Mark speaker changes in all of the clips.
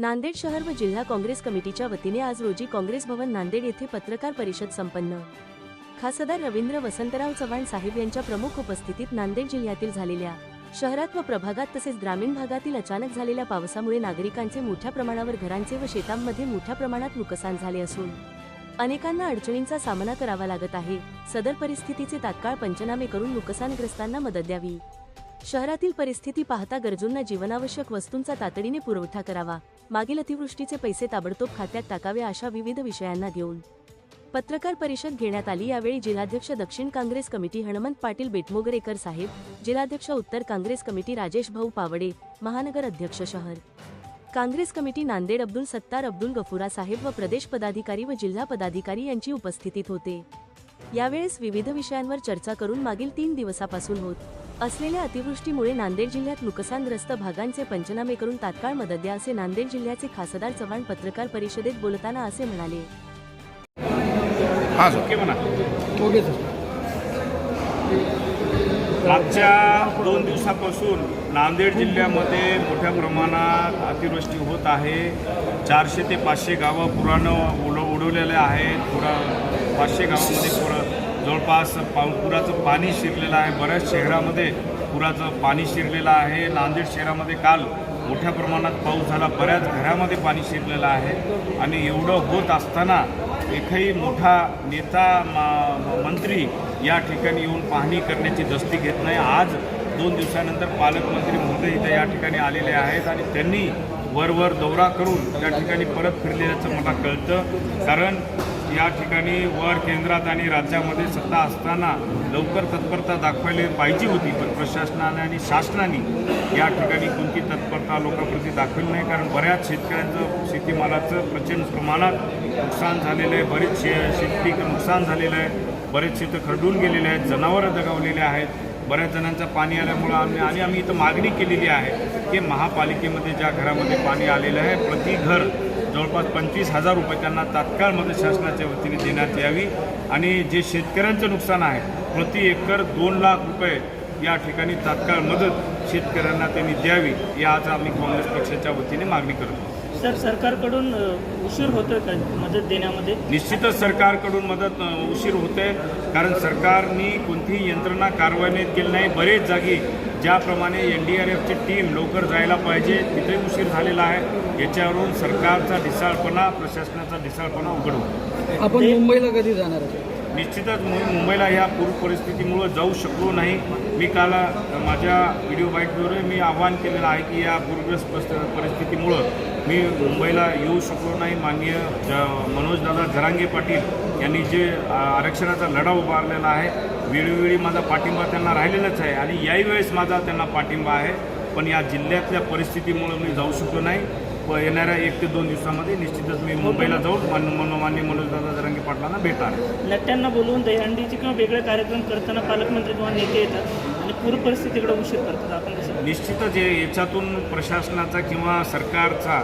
Speaker 1: नांदेड शहर व जिल्हा काँग्रेस कमिटीच्या वतीने आज रोजी काँग्रेस भवन नांदेड येथे पत्रकार परिषद संपन्न. खासदार रवींद्र वसंतराव चव्हाण साहेब यांच्या प्रमुख उपस्थितीत नांदेड जिल्ह्यातील झालेल्या शहरात व प्रभागात तसेच ग्रामीण भागातील अचानक झालेल्या पावसामुळे नागरिकांचे मोठ्या प्रमाणावर घरांचे व शेतांमध्ये मोठ्या प्रमाणात नुकसान झाले असून अनेकांना अडचणींचा सामना करावा लागत आहे. सदर परिस्थितीचे तात्काळ पंचनामे करून नुकसानग्रस्तांना मदत द्यावी. शहरातील परिस्थिती पाहता गरजूंना जीवनावश्यक वस्तूंचा तातडीने पुरवठा करावा. मागील अतिवृष्टीचे पैसे ताबडतोब खात्यात टाकावे अशा विविध विषयांना घेऊन पत्रकार परिषद घेण्यात आली. यावेळी जिल्हाध्यक्ष दक्षिण काँग्रेस कमिटी हनुमंत पाटील बेटमोगरेकर साहेब जिल्हाध्यक्ष उत्तर काँग्रेस कमिटी राजेश भाऊ पावडे महानगर अध्यक्ष शहर. काँग्रेस कमिटी नांदेड अब्दुल सत्तार अब्दुल गफुरा साहेब व प्रदेश पदाधिकारी व जिल्हा पदाधिकारी यांची उपस्थितीत होते. यावेळेस विविध विषयांवर चर्चा करून मागील तीन दिवसापासून होत असलेल्या अतिवृष्टीमुळे नांदेड जिल्ह्यात नुकसानग्रस्त भागांचे पंचनामे करून तात्काळ मदत द्या असे नांदेड जिल्ह्याचे खासदार चव्हाण पत्रकार परिषदेत बोलताना असे म्हणाले.
Speaker 2: हां
Speaker 3: मागच्या दोन दिवसापासून नांदेड जिल्ह्यामध्ये मोठ्या प्रमाणात अतिवृष्टी होत आहे. चारशे ते पाचशे गावं पुरानं उड उडवलेले आहेत. पुरा पाचशे गावामध्ये पुरं जवळपास पा पुराचं पाणी शिरलेलं आहे. बऱ्याच शहरामध्ये पुराचं पाणी शिरलेलं आहे. नांदेड शहरामध्ये काल मोठ्या प्रमाणात पाऊस झाला. बऱ्याच घरामध्ये पाणी शिरलेलं आहे. आणि एवढं होत असताना एकही मोठा नेता मा- मंत्री या ठिकाणी येऊन पाहणी करण्याची दस्ती घेत नाही. आज दोन दिवसानंतर पालकमंत्री महोदय इथे या ठिकाणी आलेले आहेत आणि त्यांनी वरवर दौरा करून या ठिकाणी परत फिरलेल्याचं मला कळतं. कारण या ठिकाणी वर केंद्रात आणि राज्यामध्ये सत्ता असताना लवकर तत्परता दाखवायला पाहिजे होती पण प्रशासनाने आणि शासनाने या ठिकाणी कोणती तत्परता लोकांप्रती दाखवली नाही कारण बऱ्याच शेतकऱ्यांचं शेतीमालाचं प्रचंड प्रमाणात नुकसान झालेलं आहे. बरेच शे शेतपीक नुकसान झालेलं आहे. बरेच शेतं खरडून गेलेले आहेत जनावरं दगावलेले आहेत. बऱ्याच जणांचं पाणी आल्यामुळं आम्ही आणि आम्ही इथं मागणी केलेली आहे की महापालिकेमध्ये ज्या घरामध्ये पाणी आलेलं आहे प्रति घर जवळपास पंचवीस हजार रुपये त्यांना तात्काळ मदत शासनाच्या वतीने देण्यात यावी आणि जे शेतकऱ्यांचं नुकसान आहे प्रति एकर दोन लाख रुपये या ठिकाणी तात्काळ मदत शेतकऱ्यांना त्यांनी द्यावी या आज आम्ही काँग्रेस पक्षाच्या वतीने मागणी करतो.
Speaker 4: सर सरकारकडून उशीर होतोय का मदत देण्यामध्ये?
Speaker 3: निश्चितच सरकारकडून मदत उशीर होते कारण सरकारनी कोणतीही यंत्रणा कारवाई केली नाही बरेच जागी ज्याप्रमाणे एन डी आर एफची टीम लवकर जायला पाहिजे तिथे उशीर झालेला आहे. याच्यावरून सरकारचा ढिसाळपणा प्रशासनाचा ढिसाळपणा उघड
Speaker 4: आपण मुंबईला कधी जाणार
Speaker 3: निश्चितच मु- मुंबईला ह्या पूर परिस्थितीमुळं जाऊ शकलो नाही. मी काल माझ्या व्हिडिओ बाईटद्वारे मी आवाहन केलेलं आहे की या पूरग्रस्त परिस्थितीमुळं मी मुंबईला येऊ शकलो नाही. माननीय ज मनोजदादा जरांगे पाटील यांनी जे आरक्षणाचा लढा उभारलेला आहे वेळोवेळी माझा पाठिंबा त्यांना राहिलेलाच आहे आणि याही वेळेस माझा त्यांना पाठिंबा आहे. पण या जिल्ह्यातल्या परिस्थितीमुळं मी जाऊ शकलो नाही. व येणाऱ्या एक ते दोन दिवसामध्ये निश्चितच मी मुंबईला जाऊन मान मन- माननीय मनोजदादा जरांगे पाटलांना भेटणार आहे.
Speaker 4: नेत्यांना बोलवून दहीहंडीचे किंवा वेगळे कार्यक्रम करताना पालकमंत्री किंवा नेते येतात आणि पूर परिस्थितीकडे उशीर करतात. आपण
Speaker 3: निश्चितच हे याच्यातून प्रशासनाचा किंवा सरकारचा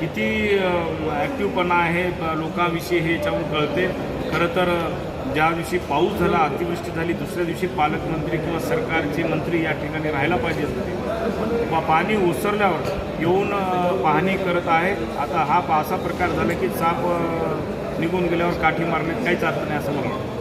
Speaker 3: किती ॲक्टिव्हपणा आहे लोकांविषयी हे याच्यावरून कळते. खरं तर ज्या दिवशी पाऊस झाला अतिवृष्टी झाली दुसऱ्या दिवशी पालकमंत्री किंवा सरकारचे मंत्री या ठिकाणी राहायला पाहिजे होते. पा- पाणी ओसरल्यावर येऊन पाहणी करत आहेत. आता हा पा- असा प्रकार झाला की साप निघून गेल्यावर काठी मारण्यात काहीच अर्थ नाही असं मला वाटतं.